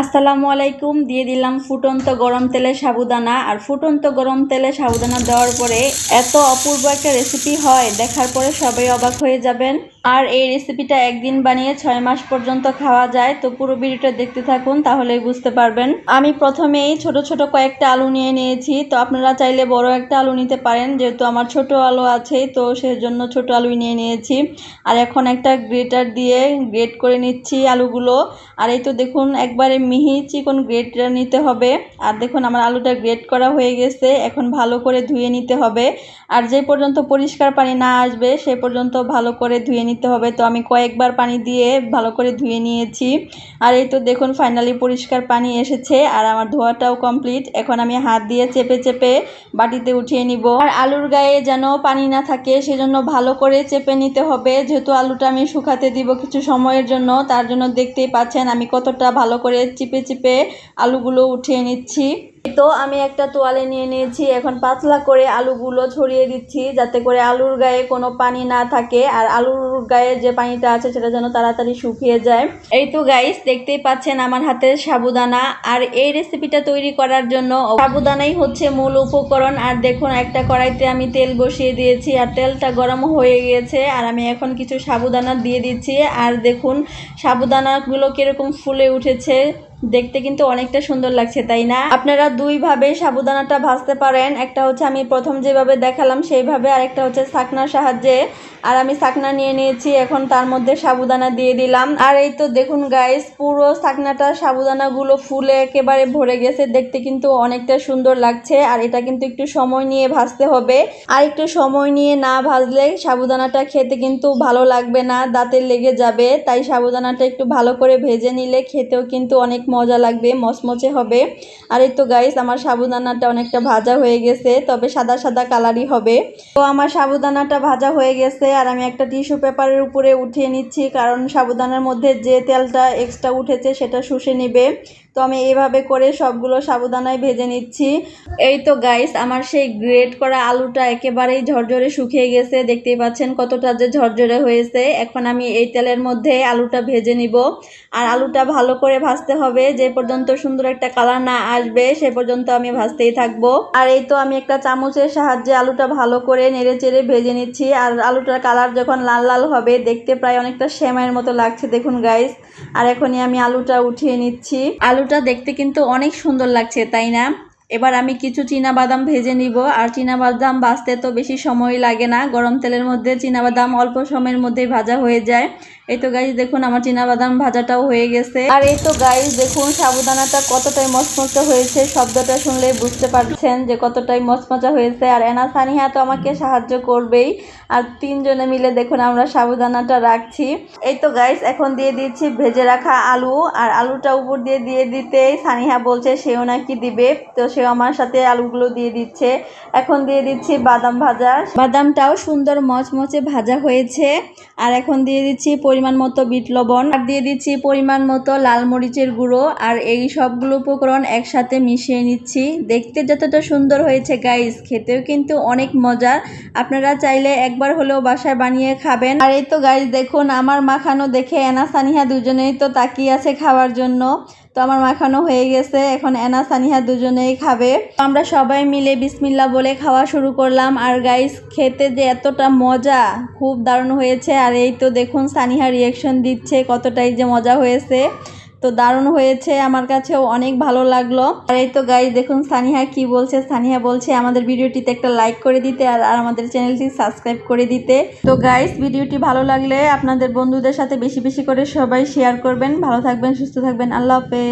আসসালামু আলাইকুম, দিয়ে দিলাম ফুটন্ত গরম তেলে সাবুদানা। আর ফুটন্ত গরম তেলে সাবুদানা দেওয়ার পরে এত অপূর্ব একটা রেসিপি হয়, দেখার পরে সবাই অবাক হয়ে যাবেন। আর এই রেসিপিটা একদিন বানিয়ে ছয় মাস পর্যন্ত খাওয়া যায়, তো পুরো ভিডিওটা দেখতে থাকুন, তাহলেই বুঝতে পারবেন। আমি প্রথমেই ছোট ছোট কয়েকটা আলু নিয়ে নিয়েছি, তো আপনারা চাইলে বড় একটা আলু নিতে পারেন, যেহেতু আমার ছোট আলু আছে, তো সেজন্য ছোট আলুই নিয়ে নিয়েছি। আর এখন একটা গ্রেটার দিয়ে গ্রেট করে নিচ্ছি আলুগুলো। আর এই তো দেখুন, একবারে মিহি চিকন গ্রেটটা নিতে হবে। আর দেখুন, আমার আলুটা গ্রেট করা হয়ে গেছে, এখন ভালো করে ধুয়ে নিতে হবে। আর যে পর্যন্ত পরিষ্কার পানি না আসবে, সে পর্যন্ত ভালো করে ধুয়ে নিতে হবে। তো আমি কয়েকবার পানি দিয়ে ভালো করে ধুয়ে নিয়েছি। আর এই তো দেখুন ফাইনালি পরিষ্কার পানি এসেছে আর আমার ধোয়াটাও কমপ্লিট এখন আমি হাত দিয়ে চেপে চেপে বাটিতে উঠিয়ে নিব। আর আলুর গায়ে যেন পানি না থাকে, সেজন্য ভালো করে চেপে নিতে হবে। যেহেতু আলুটা আমি শুকাতে দিব কিছু সময়ের জন্য, তার জন্য দেখতেই পাচ্ছেন আমি কতটা ভালো করে চিপে চিপে আলুগুলো উঠিয়ে নিচ্ছি। তো আমি একটা তোয়ালে নিয়ে নিয়েছি, এখন পাতলা করে আলুগুলো ছড়িয়ে দিচ্ছি যাতে করে আলুর গায়ে কোনো পানি না থাকে। আর আলুর গায়ে যে পানিটা আছে সেটা যেন তাড়াতাড়ি শুকিয়ে যায়। এই তো গাইস দেখতেই পাচ্ছেন আমার হাতে সাবুদানা। আর এই রেসিপিটা তৈরি করার জন্য সাবুদানাই হচ্ছে মূল উপকরণ। আর দেখুন, একটা কড়াইতে আমি তেল বসিয়ে দিয়েছি আর তেলটা গরম হয়ে গিয়েছে। আর আমি এখন কিছু সাবুদানা দিয়ে দিচ্ছি। আর দেখুন, সাবুদানাগুলো কীরকম ফুলে উঠেছে। দেখতে কিন্তু অনেকটা সুন্দর লাগছে, তাই না? আপনারা দুইভাবে সাবুদানাটা ভাজতে পারেন। একটা হচ্ছে আমি প্রথম যেভাবে দেখালাম, সেইভাবে আর একটা হচ্ছে ছাকনার সাহায্যে আর আমি সাকনা নিয়ে নিয়েছি, এখন তার মধ্যে সাবুদানা দিয়ে দিলাম। আর এই তো দেখুন গাইস পুরো ছাকনাটা সাবুদানাগুলো ফুলে একেবারে ভরে গেছে। দেখতে কিন্তু অনেকটা সুন্দর লাগছে, আর এটা কিন্তু একটু সময় নিয়ে ভাজতে হবে। আর একটু সময় নিয়ে না ভাজলে সাবুদানাটা খেতে কিন্তু ভালো লাগবে না, দাঁতে লেগে যাবে। তাই সাবুদানাটা একটু ভালো করে ভেজে নিলে খেতেও কিন্তু অনেক মজা লাগবে, মচমচে হবে। আর এই তো গাইস আমার সাবুদানাটা অনেকটা ভাজা হয়ে গেছে, তবে সাদা সাদা কালারই হবে। তো আমার সাবুদানাটা ভাজা হয়ে গেছে আর আমি একটা টিস্যু পেপারের উপরে উঠিয়ে নিচ্ছি, কারণ সাবুদানার মধ্যে যে তেলটা এক্সট্রা উঠেছে সেটা শুষে নিবে। তো আমি এইভাবে করে সবগুলো সাবুদানায় ভেজে নিচ্ছি। এই তো গাইস আমার সেই গ্রেট করা আলুটা একেবারেই ঝরঝরে শুকিয়ে গেছে। দেখতেই পাচ্ছেন কতটা যে ঝরঝরে হয়েছে। এখন আমি এই তেলের মধ্যে আলুটা ভেজে নিব। আর আলুটা ভালো করে ভাজতে হবে। যে পর্যন্ত সুন্দর একটা কালার না আসবে, সে পর্যন্ত আমি ভাজতেই থাকব। আর এই তো আমি একটা চামচের সাহায্যে আলুটা ভালো করে নেড়ে চেড়ে ভেজে নিচ্ছি। আর আলুটার কালার যখন লাল লাল হবে, দেখতে প্রায় অনেকটা সেমাইয়ের মতো লাগছে, দেখুন গাইস আর এখনই আমি আলুটা উঠিয়ে নিচ্ছি। আলুটা দেখতে কিন্তু অনেক সুন্দর লাগছে, তাই না? এবার আমি কিছু বাদাম ভেজে নিব, আর বাদাম ভাজতে তো বেশি সময় লাগে না। গরম তেলের মধ্যে বাদাম অল্প সময়ের মধ্যেই ভাজা হয়ে যায়। এই তো গাইজ দেখুন আমার চীনা বাদাম ভাজাটাও হয়ে গেছে। আর এই তো গাইজ দেখুন সাবুদানাটা কতটাই মচমচে হয়েছে, শব্দটা শুনলে বুঝতে পারছেন যে কতটাই মচমচা হয়েছে। আর এনা সানিহা তো আমাকে সাহায্য করবেই। আর তিনজনে মিলে দেখুন আমরা সাবুদানাটা রাখছি। এই তো গাইজ এখন দিয়ে দিচ্ছি ভেজে রাখা আলু। আর আলুটা উপর দিয়ে দিয়ে দিতেই সানিহা বলছে সেও নাকি দিবে। তো সেও আমার সাথে আলুগুলো দিয়ে দিচ্ছে। এখন দিয়ে দিচ্ছি বাদাম ভাজা। বাদামটাও সুন্দর মচমচে ভাজা হয়েছে। আর এখন দিয়ে দিচ্ছি পরিমাণ মতো বিট লবণ। আর দিয়ে দিচ্ছি পরিমাণ মতো লাল মরিচের গুঁড়ো। আর এই সবগুলো উপকরণ একসাথে মিশিয়ে নিচ্ছি। দেখতে যতটা সুন্দর হয়েছে গাইস খেতেও কিন্তু অনেক মজার। আপনারা চাইলে একবার হলেও বাসায় বানিয়ে খাবেন। আর এই তো গাইস দেখুন, আমার মাখানো দেখে এনা সানিহা দুজনেই তো তাকিয়ে আছে খাওয়ার জন্য। তো আমার মাখানো হয়ে গেছে। এখন এনা, সানিহা দুজনেই খাবে। আমরা সবাই মিলে বিসমিল্লা বলে খাওয়া শুরু করলাম। আর গাইস খেতে যে এতটা মজা, খুব দারুণ হয়েছে। আর এই তো দেখুন, সানিহা রিয়াকশন দিচ্ছে কতটাই যে মজা হয়েছে। তো দারুণ হয়েছে, আমার কাছেও অনেক ভালো লাগল। আর এই তো গাই দেখুন সানিহা কি বলছে, সানিহা বলছে আমাদের ভিডিওটিতে একটা লাইক করে দিতে আর আমাদের চ্যানেলটি সাবস্ক্রাইব করে দিতে। তো গাইস ভিডিওটি ভালো লাগলে আপনাদের বন্ধুদের সাথে বেশি বেশি করে সবাই শেয়ার করবেন। ভালো থাকবেন, সুস্থ থাকবেন, আল্লাহ হাফেজ।